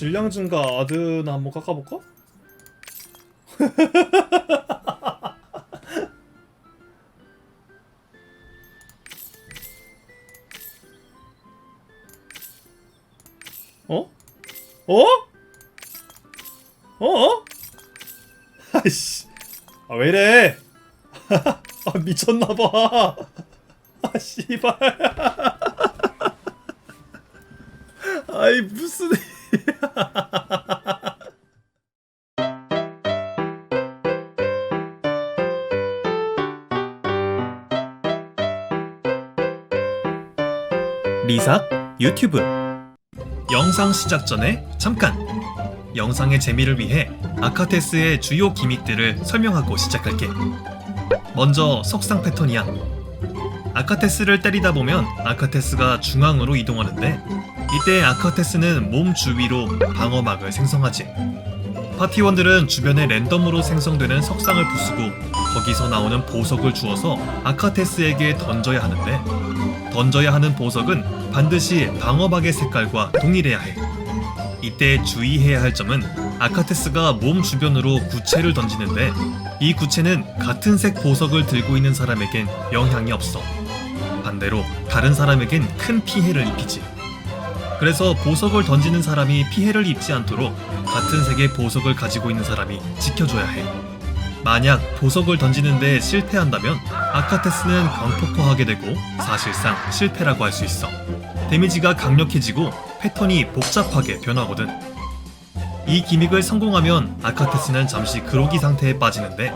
질량 증가 아드나 한번 깎아볼까? 어? 어? 어? 아이씨 아 왜이래 아 미쳤나봐 아 씨발 아이 무슨 리삭 유튜브. 영상 시작 전에 잠깐. 영상의 재미를 위해 아카테스의 주요 기믹들을 설명하고 시작할게. 먼저 석상 패턴이야. 아카테스를 때리다 보면 아카테스가 중앙으로 이동하는데 이때 아카테스는 몸 주위로 방어막을 생성하지. 파티원들은 주변에 랜덤으로 생성되는 석상을 부수고 거기서 나오는 보석을 주어서 아카테스에게 던져야 하는데 던져야 하는 보석은 반드시 방어막의 색깔과 동일해야 해. 이때 주의해야 할 점은 아카테스가 몸 주변으로 구체를 던지는데 이 구체는 같은 색 보석을 들고 있는 사람에겐 영향이 없어. 반대로 다른 사람에겐 큰 피해를 입히지. 그래서 보석을 던지는 사람이 피해를 입지 않도록 같은 색의 보석을 가지고 있는 사람이 지켜줘야 해. 만약 보석을 던지는데 실패한다면 아카테스는 광폭화하게 되고 사실상 실패라고 할 수 있어. 데미지가 강력해지고 패턴이 복잡하게 변하거든. 이 기믹을 성공하면 아카테스는 잠시 그로기 상태에 빠지는데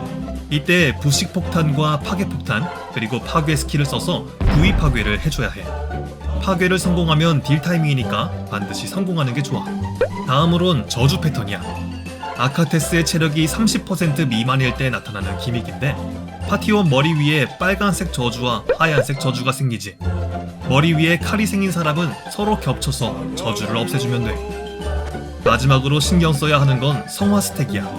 이때 부식 폭탄과 파괴 폭탄 그리고 파괴 스킬을 써서 부위 파괴를 해줘야 해. 파괴를 성공하면 딜 타이밍이니까 반드시 성공하는 게 좋아. 다음으론 저주 패턴이야. 아카테스의 체력이 30% 미만일 때 나타나는 기믹인데 파티원 머리 위에 빨간색 저주와 하얀색 저주가 생기지. 머리 위에 칼이 생긴 사람은 서로 겹쳐서 저주를 없애주면 돼. 마지막으로 신경 써야 하는 건 성화 스택이야.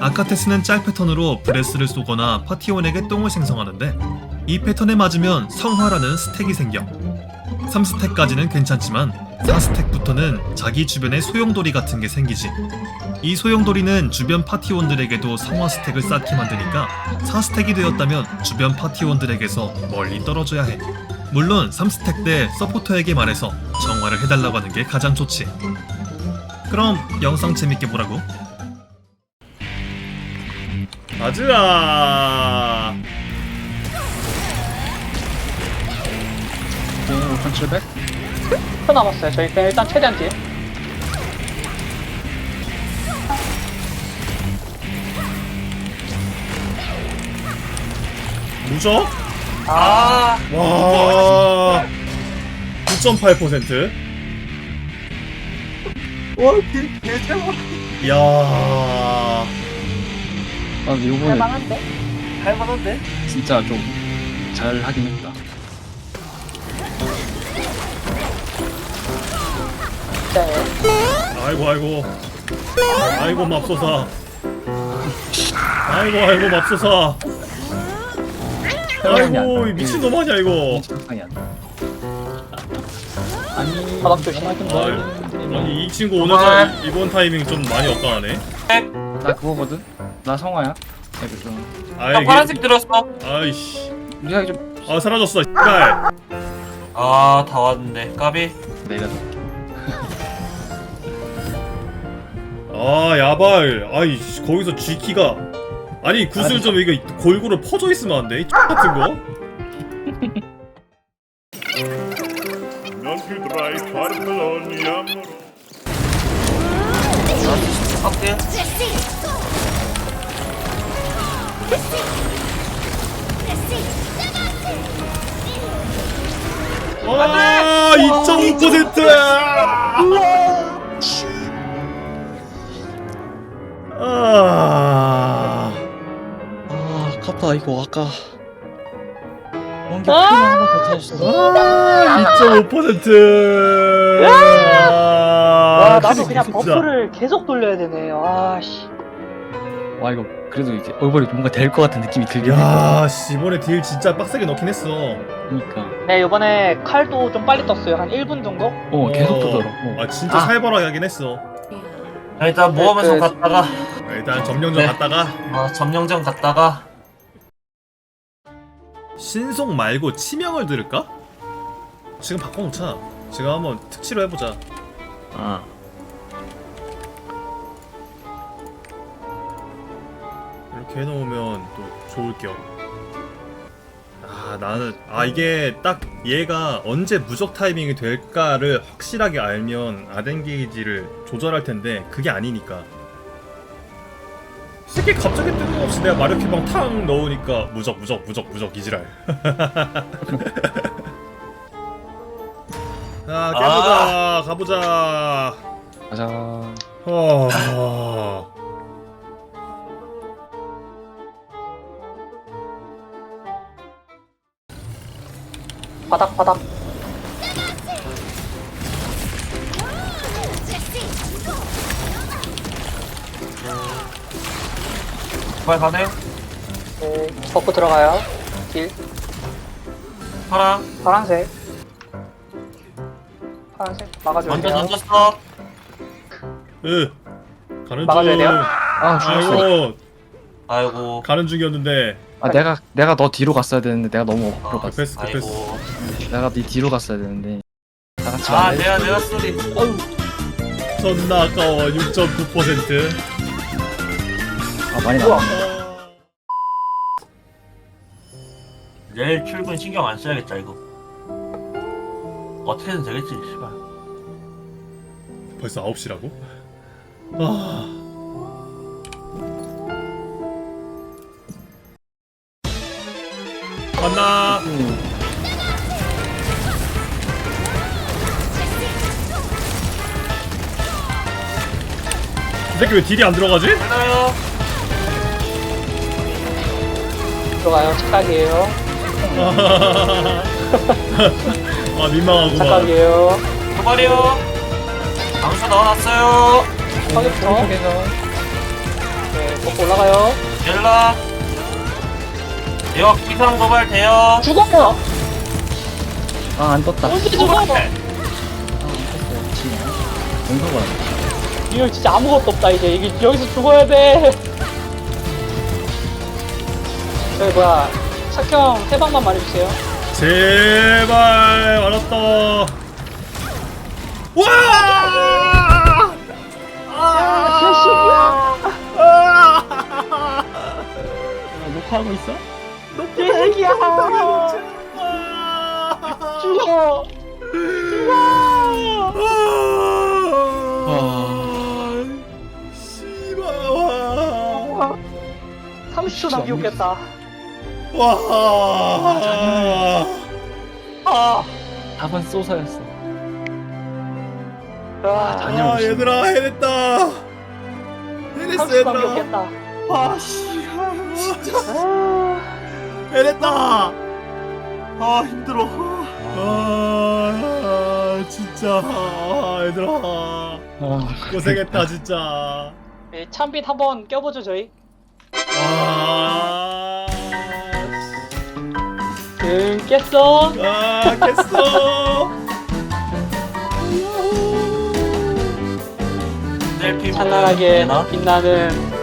아카테스는 짤 패턴으로 브레스를 쏘거나 파티원에게 똥을 생성하는데 이 패턴에 맞으면 성화라는 스택이 생겨. 3스택까지는 괜찮지만 4스택부터는 자기 주변에 소용돌이 같은 게 생기지. 이 소용돌이는 주변 파티원들에게도 성화 스택을 쌓게 만드니까 4스택이 되었다면 주변 파티원들에게서 멀리 떨어져야 해. 물론 3스택 때 서포터에게 말해서 정화를 해달라고 하는 게 가장 좋지. 그럼 영상 재밌게 보라고. 아즈아. 1700? 10초 남았어요. 저희 그냥 일단 최대한 뒤에. 무적? 아, 와. 9.8%. 와, 개, 개쩔어. 이야. 아, 근데 요번에 할만한데? 할만한데? 진짜 좀 잘 하긴 했다. 네. 아이고 아이고. 아이고 맙소사. 아이고 아이고 맙소사. 아이고 이 미친놈 아니야 이거. 상상이 안 나. 아니, 바닥 조심. 하긴 아이, 아니 이 친구 오늘 타, 이번 타이밍 좀 많이 엇강하네. 나 그거거든? 나 성화야. 그래도 좀. 아나 이게 파란색 들었어. 아이씨. 우리가 좀 아 사라졌어. 씨발. 아, 다 왔는데. 까비. 내가 더. 아 야발. 아이 씨, 거기서 G키가 아니 구슬 좀 이거 골고루 퍼져 있으면 안 돼? 이 같은 거? Non più tra i farfalloni amorosi. 확대. 아 2.5%. 아. 아, 카파 이거 아까. 원기 아! 피만 한번 터졌어. 아, 2.5%. 와, 아, 나도 그냥 진짜. 버프를 계속 돌려야 되네. 아, 씨. 와 이거 그래도 이제 얼굴이 뭔가 될 것 같은 느낌이 들긴 해. 야, 씨, 이번에 딜 진짜 빡세게 넣긴 했어. 그러니까. 네 이번에 칼도 좀 빨리 떴어요 한 1분 정도? 어 계속 뜨더라. 어. 아, 진짜 아. 살벌하게 하긴 했어. 자, 일단 모험에서 그- 갔다가 아, 일단 점령전 네. 갔다가 어, 점령전 갔다가 신속 말고 치명을 들을까? 지금 바꿔놓자. 지금 한번 특치로 해보자. 아. 이렇게 해놓으면 또 좋을 겸. 아 나는 아 이게 딱 얘가 언제 무적 타이밍이 될까를 확실하게 알면 아덴 게이지를 조절할 텐데 그게 아니니까. 새끼 갑자기 뜬금없이 내가 마력 해방 탕 넣으니까 무적 무적 무적 무적 이지랄. 아 깨보자 가보자. 가자. 어... 바닥 바닥 부활 가능? 네 버프 들어가요. 딜 파랑 파란색. 파란색. 먼저 막아줄게요. 던졌어. 으 가는 막아줘야 돼요? 아 죽었어. 아이고. 아이고. 가는 중이었는데. 아 내가 내가 너 뒤로 갔어야 되는데 내가 너무 앞으로 아, 갔어. 급했어 급했어 아이고. 내가 네 뒤로 갔어야 되는데. 다 같이 아 내가 돼. 내가 쓰리. 존나 아까워 6.9% 아 많이 우와. 나. 내일 출근 신경 안 써야겠다 이거 어떻게든 되겠지 씨발 벌써 9시라고? 아... 만나 이 새끼 왜 딜이 안 들어가지? 되나요? 들어가요. 착각이에요. 아 민망하구만. 착각이에요. 도발이요. 방수 넣어놨어요. 확인부터. 네 버프 올라가요. 연락. 이거 기상 도발 돼요. 죽어! 아안 떴다. 언제 죽어! 아안 떴어. 미치네. 공소가. 이거 진짜 아무것도 없다 이제. 이게 여기서 죽어야 돼 저기 뭐야. 착형 해방만 말해주세요. 제발 알았다. 와! 아! 아! 녹화하고 있어? 개새끼야. 죽어. 아, 씨발 와. 30초 남기겠다 와. 아, 답은 쏘사였어. 아, 아, 얘들아 해냈다. 해냈어 30초 얘들아. 아, 씨. 진짜 아, 해냈다. 아 힘들어 아, 진짜 아, 얘들아 아, 고생했다 진짜. 예, 참빛 한번 껴보죠 저희 아, 응 깼어 아, 깼어. 내일 피부는 찬란하게? 빛나는